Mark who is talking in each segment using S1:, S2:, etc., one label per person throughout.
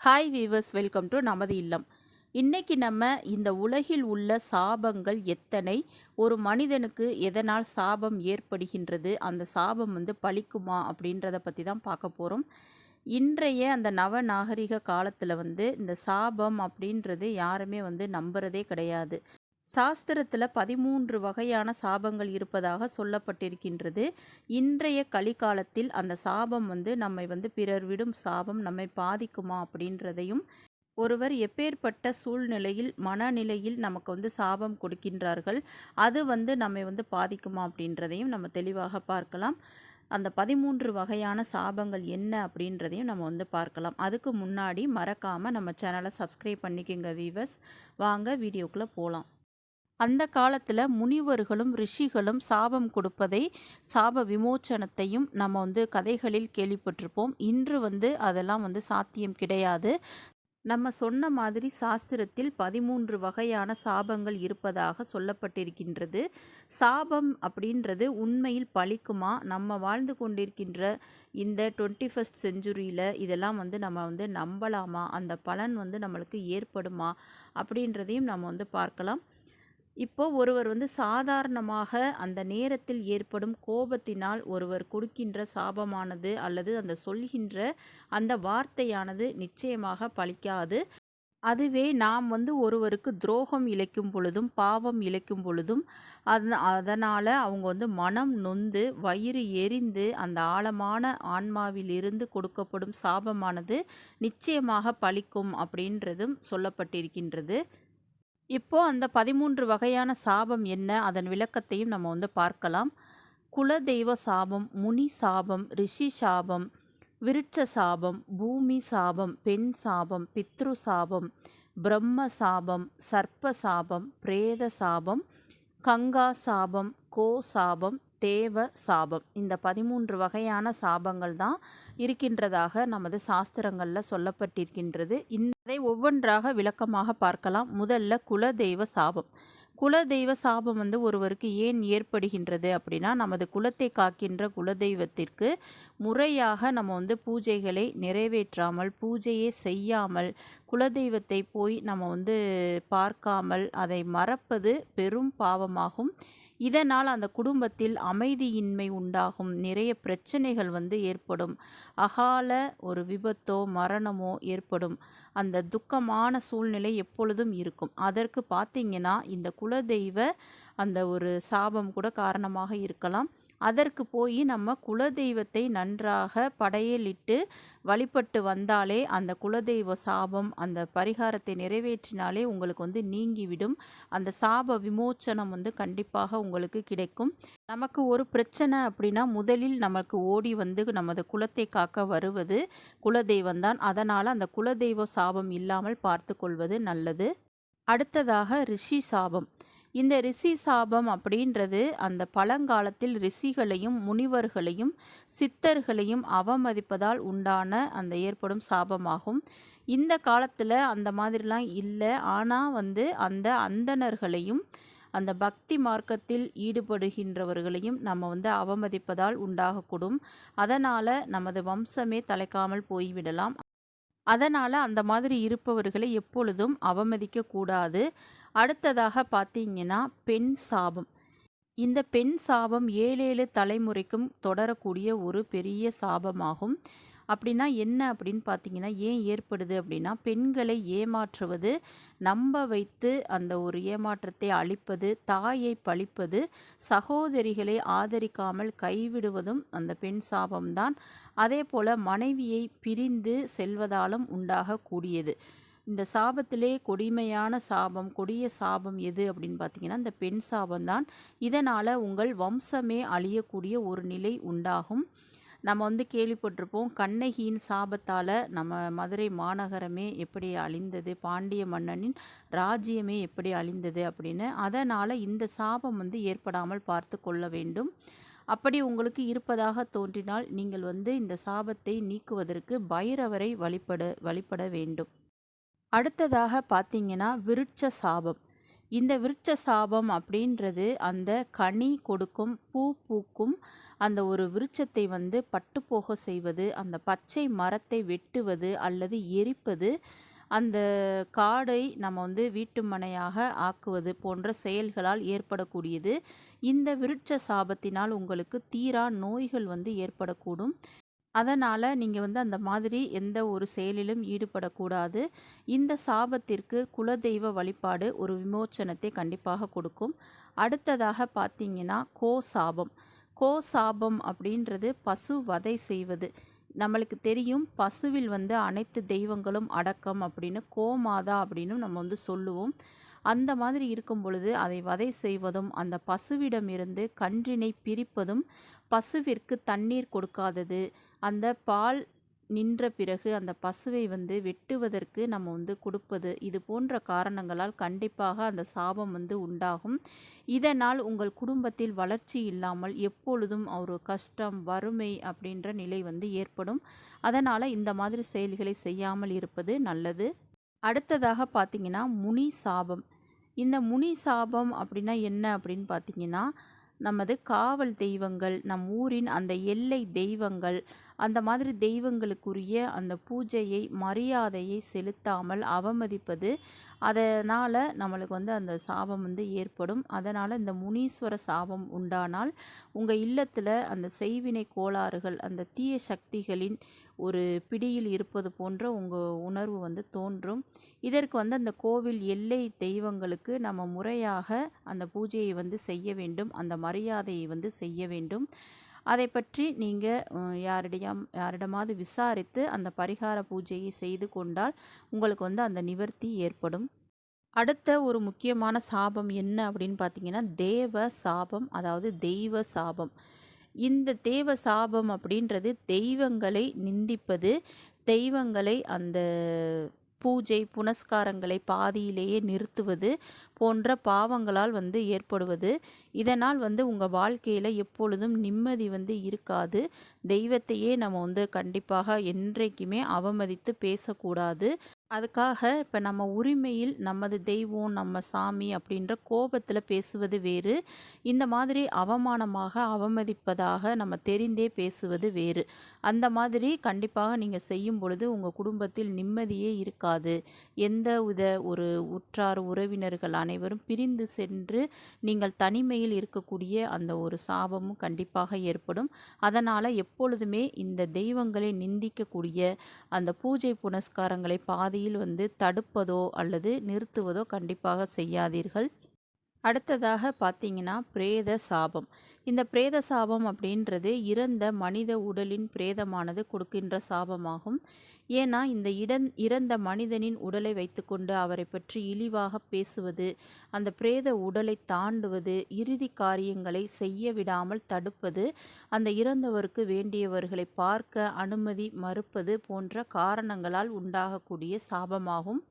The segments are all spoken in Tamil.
S1: ஹாய் வீவர்ஸ் வெல்கம் டு நமது இல்லம். இன்னைக்கு நம்ம இந்த உலகில் உள்ள சாபங்கள் எத்தனை ஒரு மனிதனுக்கு எதனால் சாபம் ஏற்படுகின்றது அந்த சாபம் வந்து பழிக்குமா அப்படின்றத பற்றி தான் பார்க்க போகிறோம் இன்றைய அந்த நவநாகரிக காலத்தில் வந்து இந்த சாபம் அப்படின்றது யாருமே வந்து நம்புறதே கிடையாது. சாஸ்திரத்தில் பதிமூன்று வகையான சாபங்கள் இருப்பதாக சொல்லப்பட்டிருக்கின்றது. இன்றைய கலிகாலத்தில் அந்த சாபம் வந்து நம்மை வந்து பிறர் விடும் சாபம் நம்மை பாதிக்குமா அப்படின்றதையும் ஒருவர் எப்பேற்பட்ட சூழ்நிலையில் மனநிலையில் நமக்கு வந்து சாபம் கொடுக்கின்றார்கள் அது வந்து நம்மை வந்து பாதிக்குமா அப்படின்றதையும் நம்ம தெளிவாக பார்க்கலாம். அந்த பதிமூன்று வகையான சாபங்கள் என்ன அப்படின்றதையும் நம்ம வந்து பார்க்கலாம். அதுக்கு முன்னாடி மறக்காமல் நம்ம சேனலை சப்ஸ்கிரைப் பண்ணிக்கோங்க வீவர்ஸ் வாங்க வீடியோக்குள்ளே போகலாம் அந்த காலத்தில் முனிவர்களும் ரிஷிகளும் சாபம் கொடுப்பதை சாப விமோச்சனத்தையும் நம்ம வந்து கதைகளில் கேள்விப்பட்டிருப்போம். இன்று வந்து அதெல்லாம் வந்து சாத்தியம் கிடையாது. நம்ம சொன்ன மாதிரி சாஸ்திரத்தில் பதிமூன்று வகையான சாபங்கள் இருப்பதாக சொல்லப்பட்டிருக்கின்றது. சாபம் அப்படின்றது உண்மையில் பழிக்குமா? நம்ம வாழ்ந்து கொண்டிருக்கின்ற இந்த டுவெண்ட்டி ஃபஸ்ட் செஞ்சுரியில் இதெல்லாம் வந்து நம்ம வந்து நம்பலாமா? அந்த பலன் வந்து நம்மளுக்கு ஏற்படுமா? அப்படின்றதையும் நம்ம வந்து பார்க்கலாம். இப்போ ஒருவர் வந்து சாதாரணமாக அந்த நேரத்தில் ஏற்படும் கோபத்தினால் ஒருவர் கொடுக்கின்ற சாபமானது அல்லது அந்த சொல்கின்ற அந்த வார்த்தையானது நிச்சயமாக பலிக்காது அதுவே நாம் வந்து ஒருவருக்கு துரோகம் இழைக்கும் பொழுதும் பாவம் இழைக்கும் பொழுதும் அது அதனால் அவங்க வந்து மனம் நொந்து வயிறு எரிந்து அந்த ஆழமான ஆன்மாவிலிருந்து கொடுக்கப்படும் சாபமானது நிச்சயமாக பலிக்கும் அப்படின்றதும் சொல்லப்பட்டிருக்கின்றது. இப்போ அந்த பதிமூன்று வகையான சாபம் என்ன? அதன் விளக்கத்தையும் நம்ம வந்து பார்க்கலாம். குலதெய்வ சாபம் முனி சாபம் ரிஷி சாபம் விருட்ச சாபம் பூமி சாபம் பெண் சாபம் பித்ரு சாபம் பிரம்ம சாபம் சர்ப்ப சாபம் பிரேத சாபம் கங்கா சாபம் கோ சாபம் தேவ சாபம். இந்த பதிமூன்று வகையான சாபங்கள் தான் இருக்கின்றதாக நமது சாஸ்திரங்களில் சொல்லப்பட்டிருக்கின்றது. இதை ஒவ்வொன்றாக விளக்கமாக பார்க்கலாம். முதல்ல குலதெய்வ சாபம். குலதெய்வ சாபம் வந்து ஒருவருக்கு ஏன் ஏற்படுகின்றது அப்படின்னா நமது குலத்தை காக்கின்ற குலதெய்வத்திற்கு முறையாக நம்ம வந்து பூஜைகளை நிறைவேற்றாமல் பூஜையே செய்யாமல் குலதெய்வத்தை போய் நம்ம வந்து பார்க்காமல் அதை மறப்பது பெரும் பாவமாகும். இதனால் அந்த குடும்பத்தில் அமைதியின்மை உண்டாகும். நிறைய பிரச்சனைகள் வந்து ஏற்படும். அகால ஒரு விபத்தோ மரணமோ ஏற்படும். அந்த துக்கமான சூழ்நிலை எப்பொழுதும் இருக்கும். அதற்கு பார்த்திங்கன்னா இந்த குலதெய்வ அந்த ஒரு சாபம் கூட காரணமாக இருக்கலாம். அதற்கு போய் நம்ம குலதெய்வத்தை நன்றாக படையலிட்டு வழிபட்டு வந்தாலே அந்த குலதெய்வ சாபம் அந்த பரிகாரத்தை நிறைவேற்றினாலே உங்களுக்கு வந்து நீங்கிவிடும். அந்த சாப விமோச்சனம் வந்து கண்டிப்பாக உங்களுக்கு கிடைக்கும். நமக்கு ஒரு பிரச்சனை அப்படின்னா முதலில் நமக்கு ஓடி வந்து நமது குலத்தை காக்க வருவது குலதெய்வம் தான். அதனால் அந்த குலதெய்வ சாபம் இல்லாமல் பார்த்து கொள்வது நல்லது. அடுத்ததாக ரிஷி சாபம். இந்த ரிஷி சாபம் அப்படின்றது அந்த பழங்காலத்தில் ரிஷிகளையும் முனிவர்களையும் சித்தர்களையும் அவமதிப்பதால் உண்டான அந்த ஏற்படும் சாபமாகும். இந்த காலத்தில் அந்த மாதிரிலாம் இல்லை. ஆனால் வந்து அந்த அந்தணர்களையும் அந்த பக்தி மார்க்கத்தில் ஈடுபடுகின்றவர்களையும் நம்ம வந்து அவமதிப்பதால் உண்டாகக்கூடும். அதனால் நமது வம்சமே தலைக்காமல் போய்விடலாம். அதனால் அந்த மாதிரி இருப்பவர்களை எப்பொழுதும் அவமதிக்கக்கூடாது. அடுத்ததாக பார்த்தீங்கன்னா பெண் சாபம். இந்த பெண் சாபம் ஏழேழு தலைமுறைக்கும் தொடரக்கூடிய ஒரு பெரிய சாபமாகும். அப்படின்னா என்ன அப்படின்னு பார்த்தீங்கன்னா ஏன் ஏற்படுது அப்படின்னா பெண்களை ஏமாற்றுவது நம்ப வைத்து அந்த ஒரு ஏமாற்றத்தை அழிப்பது தாயை பழிப்பது சகோதரிகளை ஆதரிக்காமல் கைவிடுவதும் அந்த பெண் சாபம்தான். அதே போல் மனைவியை பிரிந்து செல்வதாலும் உண்டாகக்கூடியது. இந்த சாபத்திலே கொடுமையான சாபம் கொடிய சாபம் எது அப்படின்னு பார்த்தீங்கன்னா இந்த பெண் சாபம் தான் இதனால் உங்கள் வம்சமே அழியக்கூடிய ஒரு நிலை உண்டாகும். நம்ம வந்து கேள்விப்பட்டிருப்போம் கண்ணகியின் சாபத்தால் நம்ம மதுரை மாநகரமே எப்படி அழிந்தது பாண்டிய மன்னனின் ராஜ்யமே எப்படி அழிந்தது அப்படின்னு. அதனால் இந்த சாபம் வந்து ஏற்படாமல் பார்த்து கொள்ள வேண்டும். அப்படி உங்களுக்கு இருப்பதாக தோன்றினால் நீங்கள் வந்து இந்த சாபத்தை நீக்குவதற்கு பைரவரை வழிபட வழிபட வேண்டும். அடுத்ததாக பார்த்தீங்கன்னா விருட்ச சாபம். இந்த விருட்ச சாபம் அப்படின்றது அந்த கனி கொடுக்கும் பூ பூக்கும் அந்த ஒரு விருட்சத்தை வந்து பட்டுப்போக செய்வது அந்த பச்சை மரத்தை வெட்டுவது அல்லது எரிப்பது அந்த காடை நம்ம வந்து வீட்டு மனையாக ஆக்குவது போன்ற செயல்களால் ஏற்படக்கூடியது. இந்த விருட்ச சாபத்தினால் உங்களுக்கு தீரா நோய்கள் வந்து ஏற்படக்கூடும். அதனால் நீங்கள் வந்து அந்த மாதிரி எந்த ஒரு செயலிலும் ஈடுபடக்கூடாது. இந்த சாபத்திற்கு குலதெய்வ வழிபாடு ஒரு விமோச்சனத்தை கண்டிப்பாக கொடுக்கும். அடுத்ததாக பார்த்தீங்கன்னா கோ சாபம் கோ சாபம் அப்படின்றது பசு வதை செய்வது. நம்மளுக்கு தெரியும் பசுவில் வந்து அனைத்து தெய்வங்களும் அடக்கம் அப்படின்னு கோமாதா அப்படின்னு நம்ம வந்து சொல்லுவோம். அந்த மாதிரி இருக்கும் பொழுது அதை வதை செய்வதும் அந்த பசுவிடமிருந்து கன்றினை பிரிப்பதும் பசுவிற்கு தண்ணீர் கொடுக்காதது அந்த பால் நின்ற பிறகு அந்த பசுவை வந்து வெட்டுவதற்கு நம்ம வந்து கொடுப்பது இது போன்ற காரணங்களால் கண்டிப்பாக அந்த சாபம் வந்து உண்டாகும். இதனால் உங்கள் குடும்பத்தில் வளர்ச்சி இல்லாமல் எப்பொழுதும் ஒரு கஷ்டம் வறுமை அப்படின்ற நிலை வந்து ஏற்படும். அதனால் இந்த மாதிரி செயல்களை செய்யாமல் இருப்பது நல்லது. அடுத்ததாக பார்த்தீங்கன்னா முனி சாபம். இந்த முனி சாபம் அப்படின்னா என்ன அப்படின்னு பார்த்தீங்கன்னா நமது காவல் தெய்வங்கள் நம் ஊரின் அந்த எல்லை தெய்வங்கள் அந்த மாதிரி தெய்வங்களுக்குரிய அந்த பூஜையை மரியாதையை செலுத்தாமல் அவமதிப்பது அதனால் நம்மளுக்கு வந்து அந்த சாபம் வந்து ஏற்படும். அதனால் இந்த முனீஸ்வர சாபம் உண்டானால் உங்கள் இல்லத்தில் அந்த செய்வினை கோளாறுகள் அந்த தீய சக்திகளின் ஒரு பிடியில் இருப்பது போன்ற உங்கள் உணர்வு வந்து தோன்றும். இதற்கு வந்து அந்த கோவில் எல்லை தெய்வங்களுக்கு நம்ம முறையாக அந்த பூஜையை வந்து செய்ய வேண்டும் அந்த மரியாதையை வந்து செய்ய வேண்டும். அதை பற்றி நீங்கள் யாரிடையும் யாரிடமாவது விசாரித்து அந்த பரிகார பூஜையை செய்து கொண்டால் உங்களுக்கு வந்து அந்த நிவர்த்தி ஏற்படும். அடுத்த ஒரு முக்கியமான சாபம் என்ன அப்படின்னு பார்த்தீங்கன்னா தேவ சாபம் அதாவது தெய்வ சாபம். இந்த தேவ சாபம் அப்படின்றது தெய்வங்களை நிந்திப்பது தெய்வங்களை அந்த பூஜை புனஸ்காரங்களை பாதியிலேயே நிறுத்துவது போன்ற பாவங்களால் வந்து ஏற்படுவது. இதனால் வந்து உங்கள் வாழ்க்கையில் எப்பொழுதும் நிம்மதி வந்து இருக்காது. தெய்வத்தையே நம்ம வந்து கண்டிப்பாக என்றைக்குமே அவமதித்து பேசக்கூடாது. அதுக்காக இப்போ நம்ம உரிமையில் நமது தெய்வம் நம்ம சாமி அப்படின்ற கோபத்தில் பேசுவது வேறு. இந்த மாதிரி அவமானமாக அவமதிப்பதாக நம்ம தெரிந்தே பேசுவது வேறு. அந்த மாதிரி கண்டிப்பாக நீங்கள் செய்யும் பொழுது உங்கள் குடும்பத்தில் நிம்மதியே இருக்காது. எந்த வித ஒரு உற்றார் உறவினர்கள் அனைவரும் பிரிந்து சென்று நீங்கள் தனிமையில் இருக்கக்கூடிய அந்த ஒரு சாபமும் கண்டிப்பாக ஏற்படும். அதனால் எப்பொழுதுமே இந்த தெய்வங்களை நிந்திக்கக்கூடிய அந்த பூஜை புனஸ்காரங்களை பாதி பாதியில் வந்து தடுப்பதோ அல்லது நிறுத்துவதோ கண்டிப்பாக செய்யாதீர்கள். அடுத்ததாக பார்த்தீங்கன்னா பிரேத சாபம். இந்த பிரேத சாபம் அப்படின்றது இறந்த மனித உடலின் பிரேதமானது கொடுக்கின்ற சாபமாகும். ஏன்னா இந்த இடன் இறந்த மனிதனின் உடலை வைத்துக்கொண்டு அவரை பற்றி இழிவாக பேசுவது அந்த பிரேத உடலை தாண்டுவது இறுதி காரியங்களை செய்ய விடாமல் தடுப்பது அந்த இறந்தவருக்கு வேண்டியவர்களை பார்க்க அனுமதி மறுப்பது போன்ற காரணங்களால் உண்டாகக்கூடிய சாபமாகும்.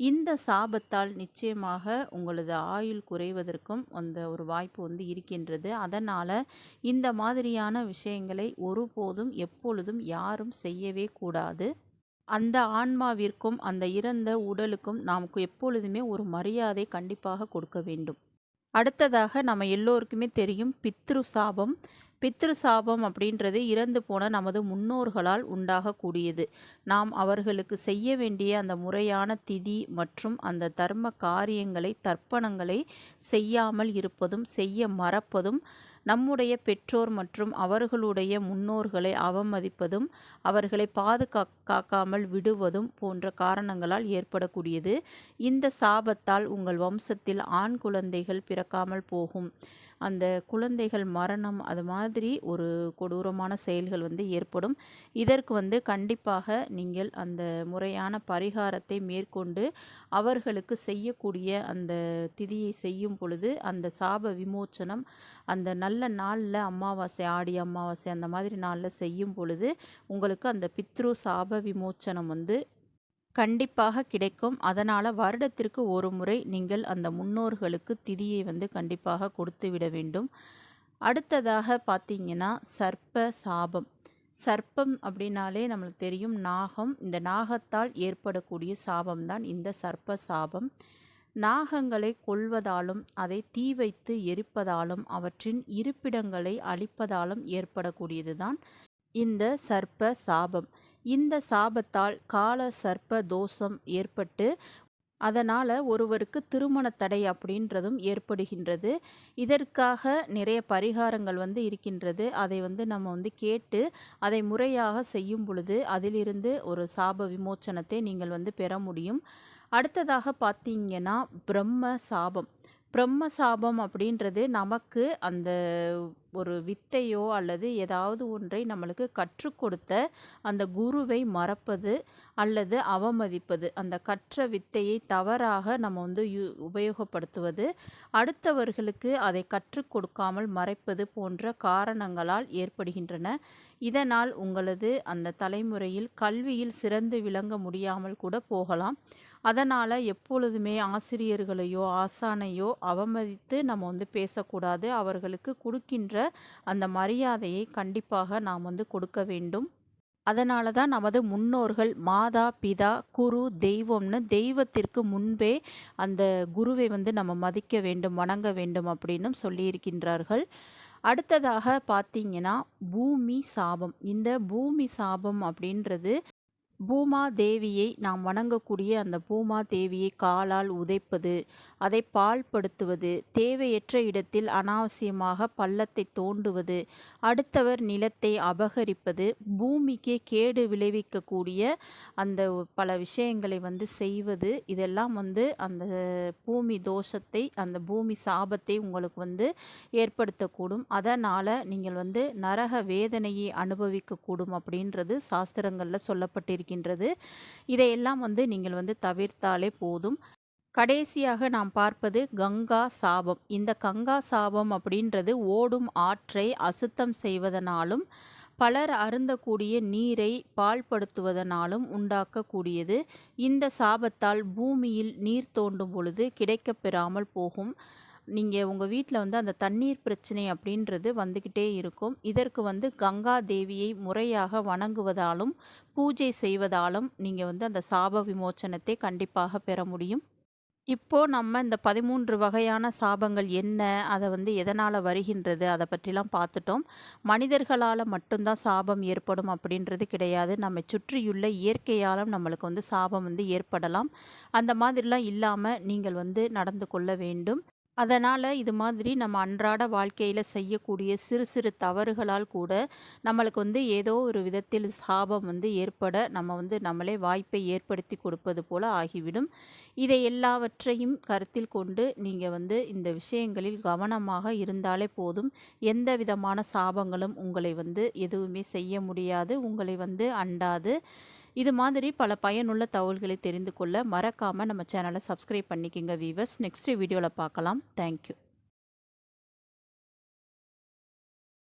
S1: இந்த சாபத்தால் நிச்சயமாக உங்களது ஆயுள் குறைவதற்கும் அந்த ஒரு வாய்ப்பு வந்து இருக்கின்றது. அதனால் இந்த மாதிரியான விஷயங்களை ஒருபோதும் எப்பொழுதும் யாரும் செய்யவே கூடாது. அந்த ஆன்மாவிற்கும் அந்த இறந்த உடலுக்கும் நமக்கு எப்பொழுதுமே ஒரு மரியாதை கண்டிப்பாக கொடுக்க வேண்டும். அடுத்ததாக நம்ம எல்லோருக்குமே தெரியும் பித்ரு சாபம் பித்ரு சாபம் அப்படின்றது இறந்து போன நமது முன்னோர்களால் உண்டாகக்கூடியது. நாம் அவர்களுக்கு செய்ய வேண்டிய அந்த முறையான திதி மற்றும் அந்த தர்ம காரியங்களை தர்ப்பணங்களை செய்யாமல் இருப்பதும் செய்ய மறப்பதும் நம்முடைய பெற்றோர் மற்றும் அவர்களுடைய முன்னோர்களை அவமதிப்பதும் அவர்களை பாதுகாக்காமல் விடுவதும் போன்ற காரணங்களால் ஏற்படக்கூடியது. இந்த சாபத்தால் உங்கள் வம்சத்தில் ஆண் குழந்தைகள் பிறக்காமல் போகும். அந்த குழந்தைகள் மரணம் அது மாதிரி ஒரு கொடூரமான செயல்கள் வந்து ஏற்படும். இதற்கு வந்து கண்டிப்பாக நீங்கள் அந்த முறையான பரிகாரத்தை மேற்கொண்டு அவர்களுக்கு செய்யக்கூடிய அந்த திதியை செய்யும் பொழுது அந்த சாப விமோச்சனம் அந்த நல்ல நாளில் அமாவாசை ஆடி அமாவாசை அந்த மாதிரி நாளில் செய்யும் பொழுது உங்களுக்கு அந்த பித்ரு சாப விமோச்சனம் வந்து கண்டிப்பாக கிடைக்கும். அதனால் வருடத்திற்கு ஒரு முறை நீங்கள் அந்த முன்னோர்களுக்கு திதியை வந்து கண்டிப்பாக கொடுத்து விட வேண்டும். அடுத்ததாக பார்த்தீங்கன்னா சர்ப்ப சாபம். சர்ப்பம் அப்படின்னாலே நம்மளுக்கு தெரியும் நாகம். இந்த நாகத்தால் ஏற்படக்கூடிய சாபம்தான் இந்த சர்ப்ப சாபம். நாகங்களை கொல்வதாலும் அதை தீ வைத்து எரிப்பதாலும் அவற்றின் இருப்பிடங்களை அழிப்பதாலும் ஏற்படக்கூடியதுதான் இந்த சர்ப்ப சாபம். இந்த சாபத்தால் கால சர்ப்ப தோஷம் ஏற்பட்டு அதனால் ஒருவருக்கு திருமண தடை அப்படின்றதும் ஏற்படுகின்றது. இதற்காக நிறைய பரிகாரங்கள் வந்து இருக்கின்றது. அதை வந்து நம்ம வந்து கேட்டு அதை முறையாக செய்யும் பொழுது அதிலிருந்து ஒரு சாப விமோச்சனத்தை நீங்கள் வந்து பெற முடியும். அடுத்ததாக பார்த்தீங்கன்னா பிரம்ம சாபம். பிரம்ம சாபம் அப்படின்றது நமக்கு அந்த ஒரு வித்தையோ அல்லது ஏதாவது ஒன்றை நம்மளுக்கு கற்றுக் கொடுத்த அந்த குருவை மறப்பது அல்லது அவமதிப்பது அந்த கற்ற வித்தையை தவறாக நம்ம வந்து யு உபயோகப்படுத்துவது அடுத்தவர்களுக்கு அதை கற்றுக் கொடுக்காமல் மறைப்பது போன்ற காரணங்களால் ஏற்படுகின்றன. இதனால் உங்களது அந்த தலைமுறையில் கல்வியில் சிறந்து விளங்க முடியாமல் கூட போகலாம். அதனால் எப்பொழுதுமே ஆசிரியர்களையோ ஆசானையோ அவமதித்து நம்ம வந்து பேசக்கூடாது. அவர்களுக்கு கொடுக்கின்ற அந்த மரியாதையை கண்டிப்பாக நாம் வந்து கொடுக்க வேண்டும். அதனால தான் நமது முன்னோர்கள் மாதா பிதா குரு தெய்வம்னு தெய்வத்திற்கு முன்பே அந்த குருவை வந்து நம்ம மதிக்க வேண்டும் வணங்க வேண்டும் அப்படின்னும் சொல்லியிருக்கின்றார்கள். அடுத்ததாக பார்த்தீங்கன்னா பூமி சாபம். இந்த பூமி சாபம் அப்படின்றது பூமா தேவியை நாம் வணங்கக்கூடிய அந்த பூமா தேவியை காலால் உதைப்பது அதை பால்படுத்துவது தேவையற்ற இடத்தில் அனாவசியமாக பள்ளத்தை தோண்டுவது அடுத்தவர் நிலத்தை அபகரிப்பது பூமிக்கே கேடு விளைவிக்கக்கூடிய அந்த பல விஷயங்களை வந்து செய்வது இதெல்லாம் வந்து அந்த பூமி தோஷத்தை அந்த பூமி சாபத்தை உங்களுக்கு வந்து ஏற்படுத்தக்கூடும். அதனால் நீங்கள் வந்து நரக வேதனையை அனுபவிக்கக்கூடும் அப்படின்றது சாஸ்திரங்களில் சொல்லப்பட்டிருக்கின்றது. இதையெல்லாம் வந்து நீங்கள் வந்து தவிர்த்தாலே போதும். கடைசியாக நாம் பார்ப்பது கங்கா சாபம். இந்த கங்கா சாபம் அப்படின்றது ஓடும் ஆற்றை அசுத்தம் செய்வதனாலும் பலர் அருந்தக்கூடிய நீரை பால்படுத்துவதனாலும் உண்டாக்கக்கூடியது. இந்த சாபத்தால் பூமியில் நீர் தோண்டும் பொழுது கிடைக்கப்பெறாமல் போகும். நீங்கள் உங்கள் வீட்டில் வந்து அந்த தண்ணீர் பிரச்சனை அப்படின்றது வந்துக்கிட்டே இருக்கும். இதற்கு வந்து கங்கா தேவியை முறையாக வணங்குவதாலும் பூஜை செய்வதாலும் நீங்கள் வந்து அந்த சாப விமோச்சனத்தை கண்டிப்பாக பெற முடியும். இப்போது நம்ம இந்த பதிமூன்று வகையான சாபங்கள் என்ன? அதை வந்து எதனால் வருகின்றது? அதை பற்றிலாம் பார்த்துட்டோம். மனிதர்களால் மட்டும்தான் சாபம் ஏற்படும் அப்படின்றது கிடையாது. நம்ம சுற்றியுள்ள இயற்கையாலும் நம்மளுக்கு வந்து சாபம் வந்து ஏற்படலாம். அந்த மாதிரிலாம் இல்லாமல் நீங்கள் வந்து நடந்து கொள்ள வேண்டும். அதனால் இது மாதிரி நம்ம அன்றாட வாழ்க்கையில் செய்யக்கூடிய சிறு சிறு தவறுகளால் கூட நம்மளுக்கு வந்து ஏதோ ஒரு விதத்தில் சாபம் வந்து ஏற்பட நம்ம வந்து நம்மளே வாய்ப்பை ஏற்படுத்தி கொடுப்பது போல் ஆகிவிடும். இதை எல்லாவற்றையும் கருத்தில் கொண்டு நீங்கள் வந்து இந்த விஷயங்களில் கவனமாக இருந்தாலே போதும். எந்த விதமான சாபங்களும் உங்களை வந்து எதுவுமே செய்ய முடியாது உங்களை வந்து அண்டாது. இது மாதிரி பல பயனுள்ள தகவல்களை தெரிந்து கொள்ள மறக்காமல் நம்ம சேனலை சப்ஸ்கிரைப் பண்ணிக்கோங்க வீவர்ஸ் நெக்ஸ்ட் வீடியோவில் பார்க்கலாம். தேங்க்யூ